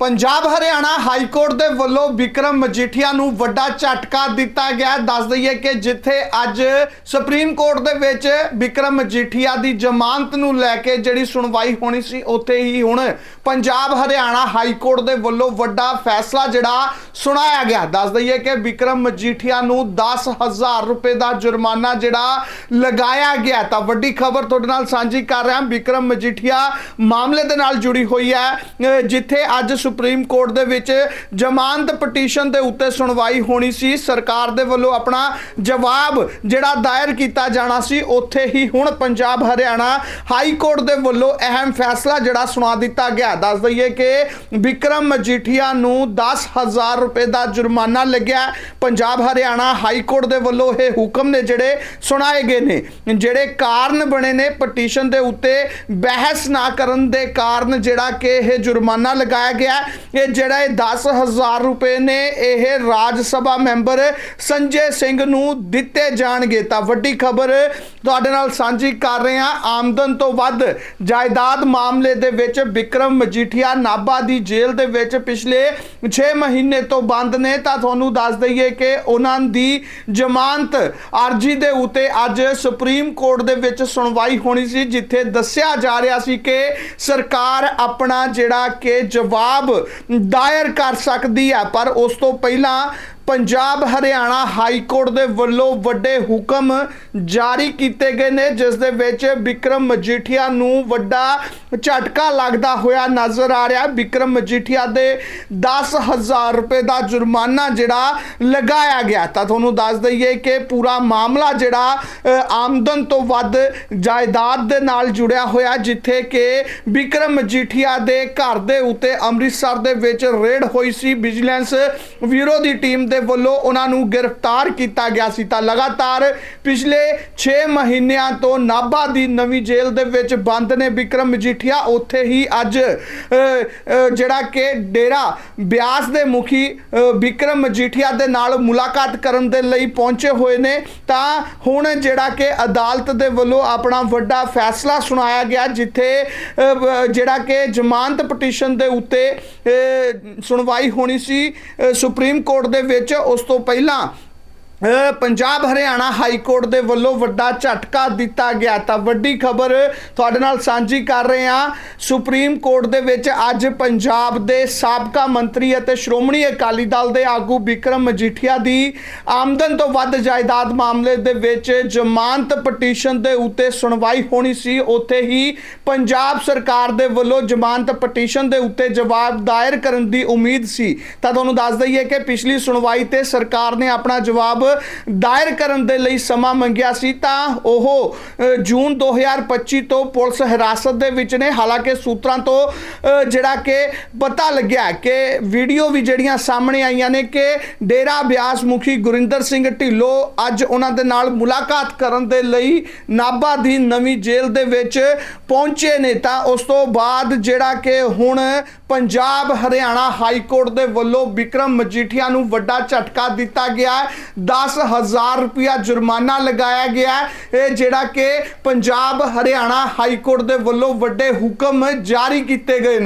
Punjab Haryana high court ਦੇ ਵੱਲੋਂ ਵਿਕਰਮ ਮਜੀਠੀਆ ਨੂੰ ਵੱਡਾ ਝਟਕਾ ਦਿੱਤਾ ਗਿਆ। ਦੱਸ ਦਈਏ ਕਿ ਜਿੱਥੇ ਅੱਜ ਸੁਪਰੀਮ ਕੋਰਟ ਦੇ ਵਿੱਚ ਵਿਕਰਮ ਮਜੀਠੀਆ ਦੀ ਜ਼ਮਾਨਤ ਨੂੰ ਲੈ ਕੇ ਜਿਹੜੀ ਸੁਣਵਾਈ ਹੋਣੀ ਸੀ, ਉੱਥੇ ਹੀ ਹੁਣ ਪੰਜਾਬ ਹਰਿਆਣਾ ਹਾਈ ਕੋਰਟ ਦੇ ਵੱਲੋਂ ਵੱਡਾ ਫੈਸਲਾ ਜਿਹੜਾ ਸੁਣਾਇਆ ਗਿਆ। ਦੱਸ ਦਈਏ ਕਿ ਵਿਕਰਮ ਮਜੀਠੀਆ ਨੂੰ 10000 ਰੁਪਏ ਦਾ ਜੁਰਮਾਨਾ ਜਿਹੜਾ ਲਗਾਇਆ ਗਿਆ। ਤਾਂ ਵੱਡੀ ਖਬਰ ਤੁਹਾਡੇ ਨਾਲ ਸਾਂਝੀ ਕਰ ਰਿਹਾ। ਵਿਕਰਮ ਮਜੀਠੀਆ ਮਾਮਲੇ ਦੇ ਨਾਲ ਜੁੜੀ ਹੋਈ ਹੈ। ਜਿੱਥੇ ਅੱਜ ਸੁਪਰੀਮ ਕੋਰਟ ਦੇ ਵਿੱਚ ਜ਼ਮਾਨਤ ਪਟੀਸ਼ਨ ਦੇ ਉੱਤੇ ਸੁਣਵਾਈ ਹੋਣੀ ਸੀ। ਸਰਕਾਰ ਦੇ ਵੱਲੋਂ ਆਪਣਾ ਜਵਾਬ ਜਿਹੜਾ ਦਾਇਰ ਕੀਤਾ ਜਾਣਾ ਸੀ, ਉੱਥੇ ਹੀ ਹੁਣ ਪੰਜਾਬ, ਹਰਿਆਣਾ ਹਾਈ ਕੋਰਟ ਦੇ ਵੱਲੋਂ ਅਹਿਮ ਫੈਸਲਾ ਜਿਹੜਾ ਸੁਣਾ ਦਿੱਤਾ ਗਿਆ। ਦੱਸ ਦਈਏ ਕਿ ਵਿਕਰਮ ਮਜੀਠੀਆ ਨੂੰ 10000 ਰੁਪਏ ਦਾ ਜੁਰਮਾਨਾ ਲੱਗਿਆ। ਪੰਜਾਬ, ਹਰਿਆਣਾ ਹਾਈ ਕੋਰਟ ਦੇ ਵੱਲੋਂ ਇਹ ਹੁਕਮ ਨੇ ਜਿਹੜੇ ਸੁਣਾਏ ਗਏ ਨੇ, ਜਿਹੜੇ ਕਾਰਨ ਬਣੇ ਨੇ ਪਟੀਸ਼ਨ ਦੇ ਉੱਤੇ ਬਹਿਸ ਨਾ ਕਰਨ ਦੇ ਕਾਰਨ ਜਿਹੜਾ ਕਿ ਇਹ ਜੁਰਮਾਨਾ ਲਗਾਇਆ ਗਿਆ ਇਹ ਜਿਹੜਾ ਇਹ 10000 ਰੁਪਏ ਨੇ ਇਹ ਰਾਜ ਸਭਾ ਮੈਂਬਰ ਸੰਜੇ ਸਿੰਘ ਨੂੰ ਦਿੱਤੇ ਜਾਣਗੇ। ਤਾਂ ਵੱਡੀ ਖਬਰ ਤੁਹਾਡੇ ਨਾਲ ਸਾਂਝੀ ਕਰ ਰਹੇ ਹਾਂ। ਆਮਦਨ ਤੋਂ ਵੱਧ ਜਾਇਦਾਦ ਮਾਮਲੇ ਦੇ ਵਿੱਚ ਵਿਕਰਮ ਮਜੀਠੀਆ ਨਾਭਾ ਦੀ ਜੇਲ੍ਹ ਦੇ ਵਿੱਚ ਪਿਛਲੇ 6 ਮਹੀਨੇ ਤੋਂ ਬੰਦ ਨੇ। ਤਾਂ ਤੁਹਾਨੂੰ ਦੱਸ ਦਈਏ ਕਿ ਉਹਨਾਂ ਦੀ ਜ਼ਮਾਨਤ ਅਰਜੀ ਦੇ ਉੱਤੇ ਅੱਜ ਸੁਪਰੀਮ ਕੋਰਟ ਦੇ ਵਿੱਚ ਸੁਣਵਾਈ ਹੋਣੀ ਸੀ, ਜਿੱਥੇ ਦੱਸਿਆ ਜਾ ਰਿਹਾ ਸੀ ਕਿ ਸਰਕਾਰ ਆਪਣਾ ਜਿਹੜਾ ਕਿ ਜਵਾਬ ਦਾਇਰ ਕਰ ਸਕਦੀ ਹੈ ਪਰ ਉਸ ਤੋਂ ਪਹਿਲਾਂ ਪੰਜਾਬ ਹਰਿਆਣਾ ਹਾਈ ਕੋਰਟ ਦੇ ਵੱਲੋਂ ਵੱਡੇ ਹੁਕਮ ਜਾਰੀ ਕੀਤੇ ਗਏ ਨੇ, ਜਿਸ ਦੇ ਵਿੱਚ ਵਿਕਰਮ ਮਜੀਠੀਆ ਨੂੰ ਵੱਡਾ ਝਟਕਾ ਲੱਗਦਾ ਹੋਇਆ ਨਜ਼ਰ ਆ ਰਿਹਾ। ਵਿਕਰਮ ਮਜੀਠੀਆ ਦੇ 10000 ਰੁਪਏ ਦਾ ਜੁਰਮਾਨਾ ਜਿਹੜਾ ਲਗਾਇਆ ਗਿਆ। ਤਾਂ ਤੁਹਾਨੂੰ ਦੱਸ ਦਈਏ ਕਿ ਪੂਰਾ ਮਾਮਲਾ ਜਿਹੜਾ ਆਮਦਨ ਤੋਂ ਵੱਧ ਜਾਇਦਾਦ ਦੇ ਨਾਲ ਜੁੜਿਆ ਹੋਇਆ, ਜਿੱਥੇ ਕਿ ਵਿਕਰਮ ਮਜੀਠੀਆ ਦੇ ਘਰ ਦੇ ਉੱਤੇ ਅੰਮ੍ਰਿਤਸਰ ਦੇ ਵਿੱਚ ਰੇਡ ਹੋਈ ਸੀ। ਵਿਜੀਲੈਂਸ ਬਿਊਰੋ ਦੀ ਟੀਮ ਦੇ ਵੱਲੋਂ ਉਹਨਾਂ ਨੂੰ ਗ੍ਰਿਫਤਾਰ ਕੀਤਾ ਗਿਆ ਸੀ। ਤਾਂ ਲਗਾਤਾਰ ਪਿਛਲੇ 6 ਮਹੀਨਿਆਂ ਤੋਂ ਨਾਭਾ ਦੀ ਨਵੀਂ ਜੇਲ੍ਹ ਦੇ ਵਿੱਚ ਬੰਦ ਨੇ ਵਿਕਰਮ ਮਜੀਠੀਆ। ਉੱਥੇ ਹੀ ਅੱਜ ਜਿਹੜਾ ਕਿ ਡੇਰਾ ਬਿਆਸ ਦੇ ਮੁਖੀ ਅ, ਵਿਕਰਮ ਮਜੀਠੀਆ ਦੇ ਨਾਲ ਮੁਲਾਕਾਤ ਕਰਨ ਦੇ ਲਈ ਪਹੁੰਚੇ ਹੋਏ ਨੇ। ਤਾਂ ਹੁਣ ਜਿਹੜਾ ਕਿ ਅਦਾਲਤ ਦੇ ਵੱਲੋਂ ਆਪਣਾ ਵੱਡਾ ਫੈਸਲਾ ਸੁਣਾਇਆ ਗਿਆ ਜਿੱਥੇ ਜਿਹੜਾ ਕਿ ਜ਼ਮਾਨਤ ਪਟੀਸ਼ਨ ਦੇ ਉੱਤੇ ਸੁਣਵਾਈ ਹੋਣੀ ਸੀ। ਸੁਪਰੀਮ ਕੋਰਟ ਦੇ ਵਿੱਚ ਉਸ ਤੋਂ ਪਹਿਲਾਂ ਪੰਜਾਬ ਹਰਿਆਣਾ ਹਾਈ ਕੋਰਟ ਦੇ ਵੱਲੋਂ ਵੱਡਾ ਝਟਕਾ ਦਿੱਤਾ ਗਿਆ। ਤਾਂ ਵੱਡੀ ਖਬਰ ਤੁਹਾਡੇ ਨਾਲ ਸਾਂਝੀ ਕਰ ਰਹੇ ਹਾਂ। ਸੁਪਰੀਮ ਕੋਰਟ ਦੇ ਵਿੱਚ ਅੱਜ ਪੰਜਾਬ ਦੇ ਸਾਬਕਾ ਮੰਤਰੀ ਅਤੇ ਸ਼੍ਰੋਮਣੀ ਅਕਾਲੀ ਦਲ ਦੇ ਆਗੂ ਵਿਕਰਮ ਮਜੀਠੀਆ ਦੀ ਆਮਦਨ ਤੋਂ ਵੱਧ ਜਾਇਦਾਦ ਮਾਮਲੇ ਦੇ ਵਿੱਚ ਜ਼ਮਾਨਤ ਪਟੀਸ਼ਨ ਦੇ ਉੱਤੇ ਸੁਣਵਾਈ ਹੋਣੀ ਸੀ। ਉੱਥੇ ਹੀ ਪੰਜਾਬ ਸਰਕਾਰ ਦੇ ਵੱਲੋਂ ਜ਼ਮਾਨਤ ਪਟੀਸ਼ਨ ਦੇ ਉੱਤੇ ਜਵਾਬ ਦਾਇਰ ਕਰਨ ਦੀ ਉਮੀਦ ਸੀ। ਤਾਂ ਤੁਹਾਨੂੰ ਦੱਸ ਦਈਏ ਕਿ ਪਿਛਲੀ ਸੁਣਵਾਈ ਤੇ ਸਰਕਾਰ ਨੇ ਆਪਣਾ ਜਵਾਬ ਦਾਇਰ ਕਰਨ ਦੇ ਲਈ ਸਮਾਂ ਮੰਗਿਆ ਸੀ ਤਾਂ ਉਹ ਅ, ਜੂਨ 2025 ਤੋਂ ਪੁਲਿਸ ਹਿਰਾਸਤ ਦੇ ਵਿੱਚ ਨੇ। ਹਾਲਾਂਕਿ ਸੂਤਰਾਂ ਤੋਂ ਜਿਹੜਾ ਕਿ ਪਤਾ ਲੱਗਿਆ ਕਿ ਵੀਡੀਓ ਵੀ ਜਿਹੜੀਆਂ ਸਾਹਮਣੇ ਆਈਆਂ ਨੇ ਕਿ ਡੇਰਾ ਬਿਆਸ ਮੁਖੀ ਗੁਰਿੰਦਰ ਸਿੰਘ ਢਿੱਲੋਂ ਅੱਜ ਉਹਨਾਂ ਦੇ ਨਾਲ ਮੁਲਾਕਾਤ ਕਰਨ ਦੇ ਲਈ ਨਾਭਾ ਦੀ ਨਵੀਂ ਜੇਲ੍ਹ ਦੇ ਵਿੱਚ ਪਹੁੰਚੇ ਨੇ। ਤਾਂ ਉਸ ਤੋਂ ਬਾਅਦ ਜਿਹੜਾ ਕਿ ਹੁਣ ਪੰਜਾਬ ਹਰਿਆਣਾ ਹਾਈ ਕੋਰਟ ਦੇ ਵੱਲੋਂ ਵਿਕਰਮ ਮਜੀਠੀਆ ਨੂੰ ਵੱਡਾ ਝਟਕਾ ਦਿੱਤਾ ਗਿਆ। 10000 ਰੁਪਇਆ ਜੁਰਮਾਨਾ ਲਗਾਇਆ ਗਿਆ ਹੈ। ਇਹ ਜਿਹੜਾ ਕਿ ਪੰਜਾਬ, ਹਰਿਆਣਾ ਹਾਈ ਕੋਰਟ ਦੇ ਵੱਲੋਂ ਵੱਡੇ ਹੁਕਮ ਜਾਰੀ ਕੀਤੇ ਗਏ ਨੇ।